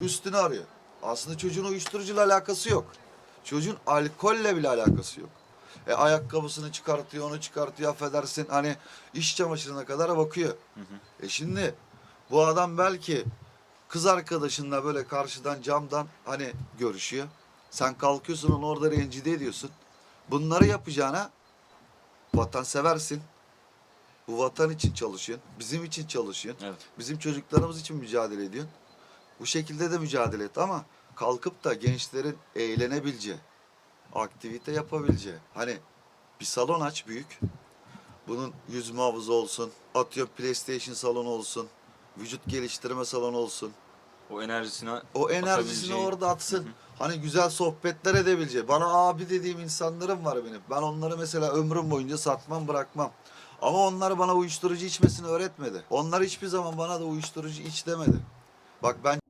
üstünü arıyor. Aslında çocuğun uyuşturucuyla alakası yok. Çocuğun alkolle bile alakası yok. E ayakkabısını çıkartıyor, onu çıkartıyor, affedersin. Hani iş çamaşırına kadar bakıyor. E şimdi bu adam belki kız arkadaşınla böyle karşıdan camdan hani görüşüyor. Sen kalkıyorsun onu orada rencide ediyorsun. Bunları yapacağına vatan seversin. Bu vatan için çalışıyorsun. Bizim için çalışıyorsun. Evet. Bizim çocuklarımız için mücadele ediyorsun. Bu şekilde de mücadele et ama kalkıp da gençlerin eğlenebileceği, aktivite yapabileceği. Hani bir salon aç büyük. Bunun yüzme havuzu olsun, atıyor PlayStation salonu olsun, vücut geliştirme salonu olsun. O enerjisini O enerjisini Atabileceği. orada atsın. Hani güzel sohbetler edebileceği. Bana abi dediğim insanlarım var benim. Ben onları mesela ömrüm boyunca satmam bırakmam. Ama onlar bana uyuşturucu içmesini öğretmedi. Onlar hiçbir zaman bana da uyuşturucu iç demedi. Bak ben